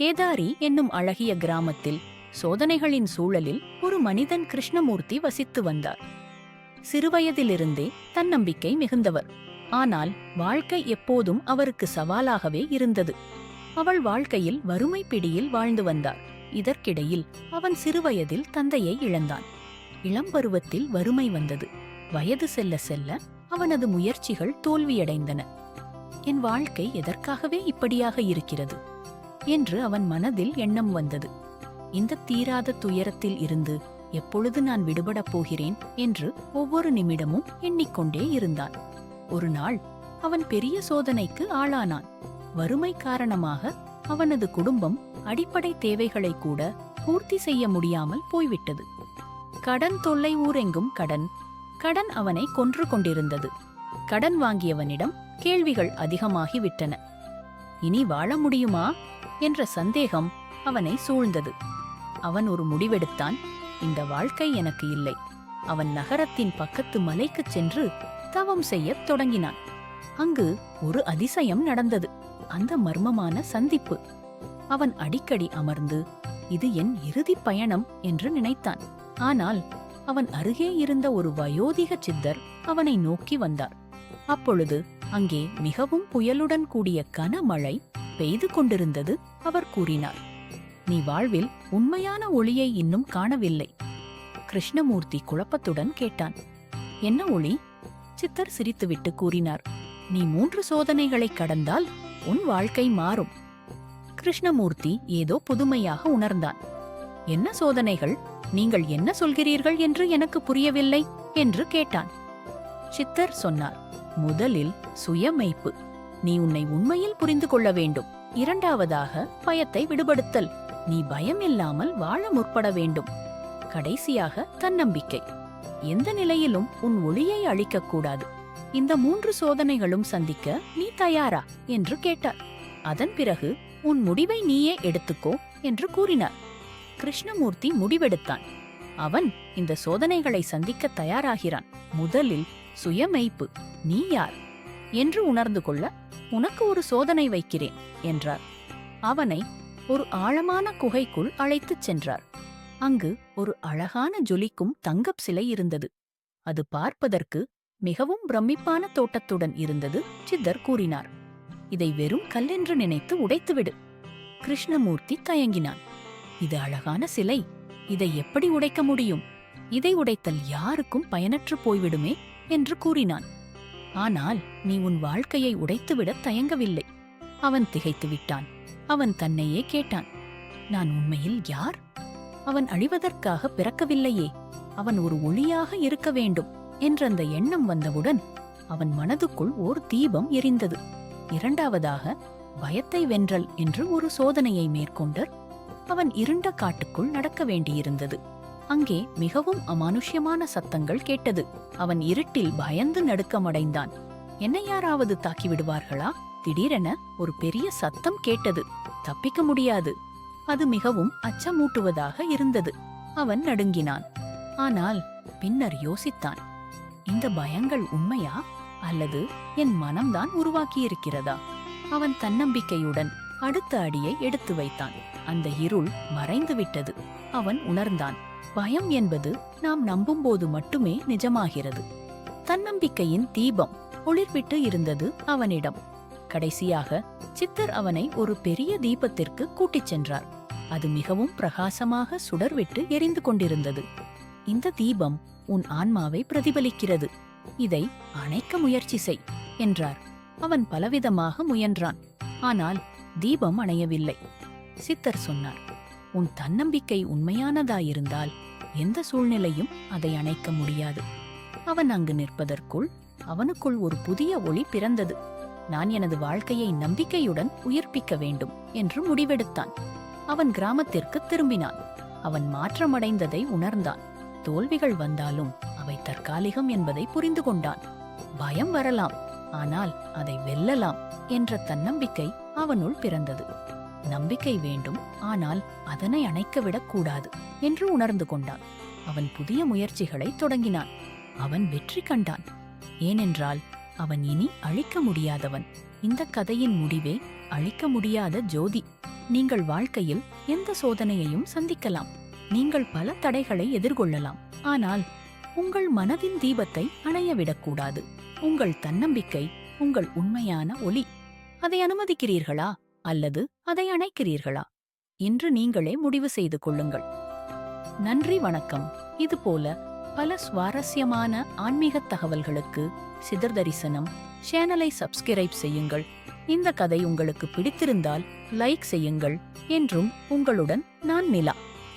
கேதாரி என்னும் அழகிய கிராமத்தில் சோதனைகளின் சூழலில் ஒரு மனிதன் கிருஷ்ணமூர்த்தி வசித்து வந்தார். சிறுவயதிலிருந்தே தன்னம்பிக்கை மிகுந்தவர். ஆனால் வாழ்க்கை எப்போதும் அவருக்கு சவாலாகவே இருந்தது. அவள் வாழ்க்கையில் வறுமை பிடியில் வாழ்ந்து வந்தார். இதற்கிடையில் அவன் சிறுவயதில் தந்தையை இழந்தான். இளம்பருவத்தில் வறுமை வந்தது. வயது செல்ல செல்ல அவனது முயற்சிகள் தோல்வியடைந்தன. என் வாழ்க்கை எதற்காகவே இப்படியாக இருக்கிறது? என்று அவன் மனதில் எண்ணம் வந்தது. இந்த தீராத துயரத்தில் இருந்து எப்பொழுது நான் விடுபடப் போகிறேன் என்று ஒவ்வொரு நிமிடமும் எண்ணிக்கொண்டே இருந்தான். ஒரு நாள் அவன் பெரிய சோதனைக்கு ஆளானான். வறுமை காரணமாக அவனது குடும்பம் அடிப்படை தேவைகளை கூட பூர்த்தி செய்ய முடியாமல் போய்விட்டது. கடன் தொல்லை ஊரெங்கும் கடன் கடன் அவனை கொன்று கொண்டிருந்தது. கடன் வாங்கியவனிடம் கேள்விகள் அதிகமாகிவிட்டன. இனி வாழ முடியுமா? என்ற சந்தேகம் அவனை சூழ்ந்தது. அவன் ஒரு முடிவெடுத்தான். இந்த வாழ்க்கை எனக்கு இல்லை. அவன் நகரத்தின் பக்கத்து மலைக்குச் சென்று தவம் செய்யத் தொடங்கினான். அங்கு ஒரு அதிசயம் நடந்தது. அந்த மர்மமான சந்திப்பு. அவன் அடிக்கடி அமர்ந்து இது என் இறுதி பயணம் என்று நினைத்தான். ஆனால் அவன் அருகே இருந்த ஒரு வயோதிக சித்தர் அவனை நோக்கி வந்தார். அப்பொழுது அங்கே மிகவும் புயலுடன் கூடிய கனமழை பெய்து கொண்டிருந்தது அவர் கூறினார் நீ வாழ்வில் உண்மையான ஒளியை இன்னும் காணவில்லை. கிருஷ்ணமூர்த்தி குழப்பத்துடன் கேட்டான் என்ன ஒளி? சித்தர் சிரித்துவிட்டு கூறினார் நீ மூன்று சோதனைகளை கடந்தால் உன் வாழ்க்கை மாறும். கிருஷ்ணமூர்த்தி ஏதோ புதுமையாக உணர்ந்தான் என்ன சோதனைகள்? நீங்கள் என்ன சொல்கிறீர்கள் என்று எனக்கு புரியவில்லை என்று கேட்டான். சித்தர் சொன்னார் முதலில் சுயமைப்பு. நீ உன்னை உண்மையில் புரிந்து கொள்ள வேண்டும். இரண்டாவதாக பயத்தை விடுபடுத்தல். நீ பயம் இல்லாமல் வாழ முற்பட வேண்டும். கடைசியாக தன்னம்பிக்கை. எந்த நிலையிலும் உன் ஒளியை அழிக்கக்கூடாது இந்த மூன்று சோதனைகளும் சந்திக்க நீ தயாரா? என்று கேட்டார். அதன் பிறகு உன் முடிவை நீயே எடுத்துக்கோ என்று கூறினார். கிருஷ்ணமூர்த்தி முடிவெடுத்தான். அவன் இந்த சோதனைகளை சந்திக்க தயாராகிறான். முதலில் சுயமெய்ப்பு நீ யார்? என்று உணர்ந்து கொள்ள உனக்கு ஒரு சோதனை வைக்கிறேன் என்றார். அவனை ஒரு ஆழமான குகைக்குள் அழைத்துச் சென்றார். அங்கு ஒரு அழகான ஜொலிக்கும் தங்கப் சிலை இருந்தது. அது பார்ப்பதற்கு மிகவும் பிரமிப்பான தோட்டத்துடன் இருந்தது சித்தர் கூறினார். இதை வெறும் கல்லென்று நினைத்து உடைத்துவிடு. கிருஷ்ணமூர்த்தி தயங்கினான். இது அழகான சிலை. இதை எப்படி உடைக்க முடியும்? இதை உடைத்தல் யாருக்கும் பயனற்று போய்விடுமே என்று கூறினான். ஆனால் நீ உன் வாழ்க்கையை உடைத்துவிடத் தயங்கவில்லை. அவன் திகைத்து விட்டான். அவன் தன்னையே கேட்டான். நான் உண்மையில் யார்? அவன் அழிவதற்காக பிறக்கவில்லையே. அவன் ஒரு ஒளியாக இருக்க வேண்டும் என்ற அந்த எண்ணம் வந்தவுடன் அவன் மனதுக்குள் ஓர் தீபம் எரிந்தது. இரண்டாவதாக பயத்தை வென்றல் என்று ஒரு சோதனையை மேற்கொண்டர். அவன் இருண்ட காட்டுக்குள் நடக்க வேண்டியிருந்தது. அங்கே மிகவும் அமானுஷ்யமான சத்தங்கள் கேட்டது. அவன் இருட்டில் பயந்து நடுக்கமடைந்தான். என்னை யாராவது தாக்கி விடுவார்களா திடீரென ஒரு பெரிய சத்தம் கேட்டது. தப்பிக்க முடியாது. அது மிகவும் அச்சமூட்டுவதாக இருந்தது. அவன் நடுங்கினான். ஆனால் பின்னர் யோசித்தான். இந்த பயங்கள் உண்மையா? அல்லது என் மனம்தான் உருவாக்கியிருக்கிறதா? அவன் தன்னம்பிக்கையுடன் அடுத்த அடியை எடுத்து வைத்தான். அந்த இருள் மறைந்துவிட்டது. அவன் உணர்ந்தான். பயம் என்பது நாம் நம்பும்போது மட்டுமே நிஜமாகிறது. தன்னம்பிக்கையின் தீபம் ஒளிர்விட்டு இருந்தது அவனிடம். கடைசியாக சித்தர் அவனை ஒரு பெரிய தீபத்திற்கு கூட்டிச் சென்றார். அது மிகவும் பிரகாசமாக சுடர்விட்டு எரிந்து கொண்டிருந்தது. இந்த தீபம் உன் ஆன்மாவை பிரதிபலிக்கிறது. இதை அணைக்க முயற்சி செய் என்றார். அவன் பலவிதமாக முயன்றான். ஆனால் தீபம் அணையவில்லை. சித்தர் சொன்னார் உன் தன்னம்பிக்கை உண்மையானதாயிருந்தால் எந்த சூழ்நிலையும் அதை அணைக்க முடியாது. அவன் அங்கு நிற்பதற்குள் அவனுக்குள் ஒரு புதிய ஒளி பிறந்தது. நான் எனது வாழ்க்கையை நம்பிக்கையுடன் உயிர்ப்பிக்க வேண்டும் என்று முடிவெடுத்தான். அவன் கிராமத்திற்கு திரும்பினான். அவன் மாற்றமடைந்ததை உணர்ந்தான். தோல்விகள் வந்தாலும் அவை தற்காலிகம் என்பதை புரிந்து கொண்டான். பயம் வரலாம் ஆனால் அதை வெல்லலாம் என்ற தன்னம்பிக்கை அவனுள் பிறந்தது. நம்பிக்கை வேண்டும் ஆனால் அதனை அணைக்க கூடாது என்று உணர்ந்து கொண்டான். அவன் புதிய முயற்சிகளை தொடங்கினான். அவன் வெற்றி கண்டான். ஏனென்றால் அவன் இனி அழிக்க முடியாதவன். இந்த கதையின் முடிவே அழிக்க முடியாத ஜோதி. நீங்கள் வாழ்க்கையில் எந்த சோதனையையும் சந்திக்கலாம். நீங்கள் பல தடைகளை எதிர்கொள்ளலாம். ஆனால் உங்கள் மனதின் தீபத்தை அணைய விடக்கூடாது உங்கள் தன்னம்பிக்கை உங்கள் உண்மையான ஒளி. அதை அனுமதிக்கிறீர்களா? அல்லது அதை அணைக்கிறீர்களா? என்று நீங்களே முடிவு செய்து கொள்ளுங்கள். நன்றி வணக்கம். இதுபோல பல சுவாரஸ்யமான ஆன்மீகத் தகவல்களுக்கு சிதர் தரிசனம் சேனலை சப்ஸ்கிரைப் செய்யுங்கள். இந்த கதை உங்களுக்கு பிடித்திருந்தால் லைக் செய்யுங்கள் என்றும் உங்களுடன் நான் நிலா.